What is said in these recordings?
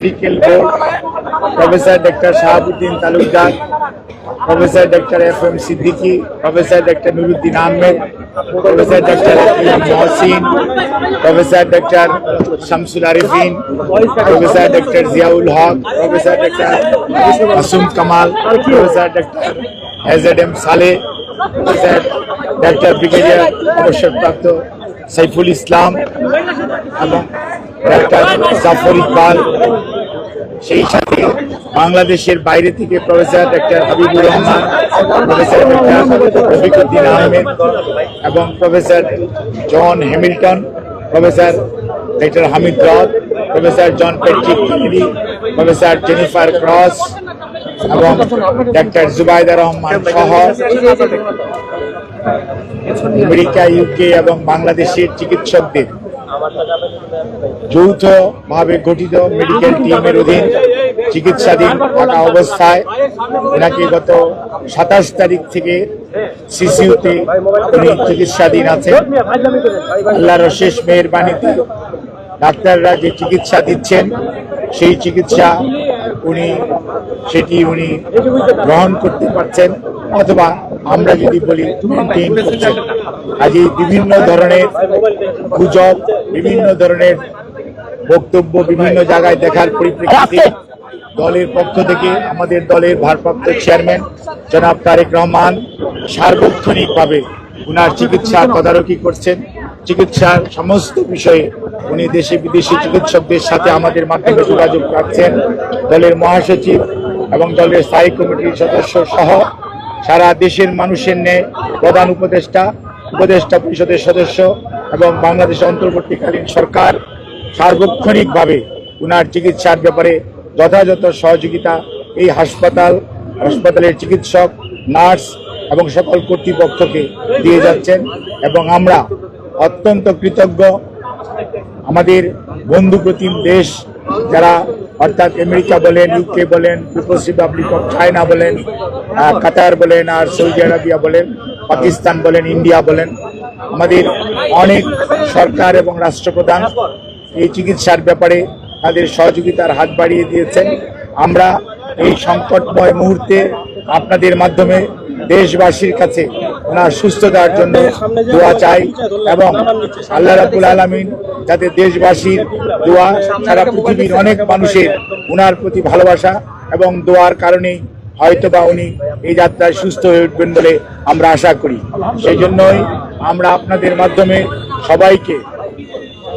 medical board professor doctor Shahabuddin Talukdar professor doctor F M Siddiqui professor doctor Nuruddin Ahmed professor doctor Mohsin professor doctor Shamsul Arefin professor doctor Ziaul Haque professor doctor Masum Kamal professor doctor A Z M Saleh professor doctor brigadier অবসরপ্রাপ্ত সাইফুল ইসলাম এবং doctor Zafar Iqbal সেই সাথে বাংলাদেশের বাইরে থেকে professor doctor Habibur Rahman, professor Rafiquddin Ahmed এবং professor John Hamilton, professor doctor Hamid Roth professor John Patrick Kennedy professor Jennifer Cross এবং doctor Zubaida Rahman সহ আমেরিকা, ইউকে এবং বাংলাদেশের চিকিৎসকদের। যৌথভাবে গঠিত মেডিকেল টিমের অধীন চিকিৎসাধীন থাকা অবস্থায় ওনাকে গত সাতাশ তারিখ থেকে সিসিউতে উনি চিকিৎসাধীন আছেন। আল্লাহর শেষ মেহরবানিতে ডাক্তাররা যে চিকিৎসা দিচ্ছেন, সেই চিকিৎসা উনি, সেটি উনি গ্রহণ করতে পারছেন অথবা আমরা যদি বলি করছেন। আজই বিভিন্ন ধরনের গুজব, বিভিন্ন ধরনের বক্তব্য বিভিন্ন জায়গায় দেখার পরিপ্রেক্ষিতে দলের পক্ষ থেকে আমাদের দলের ভারপ্রাপ্ত চেয়ারম্যান জনাব তারেক রহমান সার্বক্ষণিকভাবে উনার চিকিৎসা তদারকি করছেন। চিকিৎসার সমস্ত বিষয়ে উনি দেশে বিদেশি চিকিৎসকদের সাথে আমাদের মাধ্যমে যোগাযোগ রাখছেন। দলের মহাসচিব এবং দলের স্থায়ী কমিটির সদস্য সহ সারা দেশের মানুষের ন্যায় প্রধান উপদেষ্টা উপদেষ্টা পরিষদের সদস্য এবং বাংলাদেশ অন্তর্বর্তীকালীন সরকার সার্বক্ষণিকভাবে উনার চিকিৎসার ব্যাপারে যথাযথ সহযোগিতা এই হাসপাতাল, হাসপাতালের চিকিৎসক, নার্স এবং সকল কর্তৃপক্ষকে দিয়ে যাচ্ছেন এবং আমরা অত্যন্ত কৃতজ্ঞ। আমাদের বন্ধু প্রতিম দেশ যারা অর্থাৎ আমেরিকা বলেন ইউকে বলেন পিপলস রিপাবলিক অফ চায়না বলেন কাতার বলেন আর সৌদি আরবিয়া বলেন, পাকিস্তান বলেন, ইন্ডিয়া বলেন, আমাদের অনেক সরকার এবং রাষ্ট্রপ্রধান এই চিকিৎসার ব্যাপারে তাদের সহযোগিতার হাত বাড়িয়ে দিয়েছেন। আমরা এই সংকটময় মুহূর্তে আপনাদের মাধ্যমে দেশবাসীর কাছে ওনার সুস্থতার জন্য দোয়া চাই এবং আল্লাহ রাবুল আলমিন যাতে দেশবাসীর দোয়া সারা পৃথিবীর অনেক মানুষের ওনার প্রতি ভালোবাসা এবং দোয়ার কারণেই হয়তোবা উনি এই যাত্রায় সুস্থ হয়ে উঠবেন বলে আমরা আশা করি। সেই জন্যই আমরা আপনাদের মাধ্যমে সবাইকে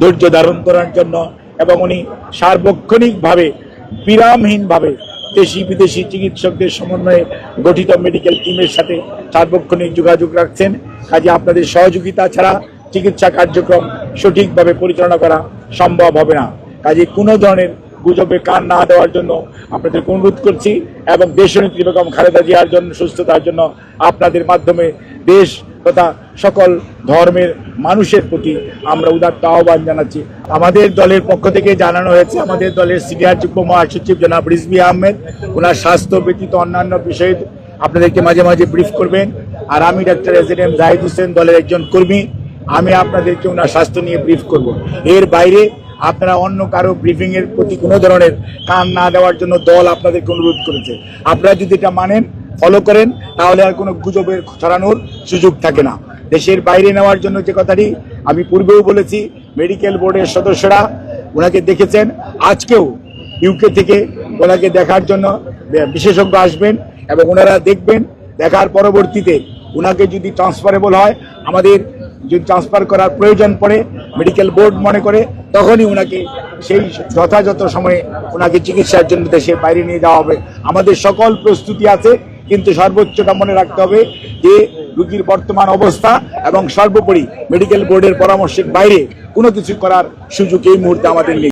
ধৈর্য ধারণ করার জন্য এবং উনি সার্বক্ষণিকভাবে বিরামহীনভাবে দেশি বিদেশি চিকিৎসকদের সমন্বয়ে গঠিত মেডিকেল টিমের সাথে সার্বক্ষণিক যোগাযোগ রাখছেন। কাজে আপনাদের সহযোগিতা ছাড়া চিকিৎসা কার্যক্রম সঠিকভাবে পরিচালনা করা সম্ভব হবে না। কাজে কোনো ধরনের গুজবে কান না দেওয়ার জন্য আপনাদের অনুরোধ করছি এবং দেশনেত্রী বেগম খালেদা জিয়ার জন্য, সুস্থতার জন্য আপনাদের মাধ্যমে দেশ তথা সকল ধর্মের মানুষের প্রতি আমরা উদাত্ত আহ্বান জানাচ্ছি। আমাদের দলের পক্ষ থেকে জানানো হয়েছে, আমাদের দলের সিনিয়র যুগ্ম মহাসচিব জনাব রিজবি আহমেদ, ওনার স্বাস্থ্য ব্যতীত অন্যান্য বিষয়ে আপনাদেরকে মাঝে মাঝে ব্রিফ করবেন। আর আমি doctor S M Zahid Hossain দলের একজন কর্মী, আমি আপনাদেরকে ওনার স্বাস্থ্য নিয়ে ব্রিফ করব। এর বাইরে আপনারা অন্য কারও ব্রিফিং এর প্রতি কোনো ধরনের কান না দেওয়ার জন্য দল আপনাদেরকে অনুরোধ করেছে। আপনারা যদি এটা মানেন ফলো করেন, তাহলে আর কোনো গুজবের ছড়ানোর সুযোগ থাকে না। দেশের বাইরে নেওয়ার জন্য যে কথাটি আমি পূর্বেও বলেছি, মেডিকেল বোর্ডের সদস্যরা ওনাকে দেখেছেন। আজকেও ইউকে থেকে ওনাকে দেখার জন্য বিশেষজ্ঞ আসবেন এবং ওনারা দেখবেন, দেখার পরবর্তীতে ওনাকে যদি ট্রান্সফারেবল হয়, আমাদের যদি ট্রান্সফার করার প্রয়োজন পড়ে মেডিকেল বোর্ড মনে করে, তখনই ওনাকে সেই যথাযথ সময়ে ওনাকে চিকিৎসার জন্য দেশের বাইরে নিয়ে যাওয়া হবে। আমাদের সকল প্রস্তুতি আছে কিন্তু সর্বোচ্চটা মনে রাখতে হবে যে রুগীর বর্তমান অবস্থা এবং সর্বোপরি মেডিকেল বোর্ডের পরামর্শের বাইরে কোনো কিছু করার সুযোগ এই মুহূর্তে আমাদের নেই।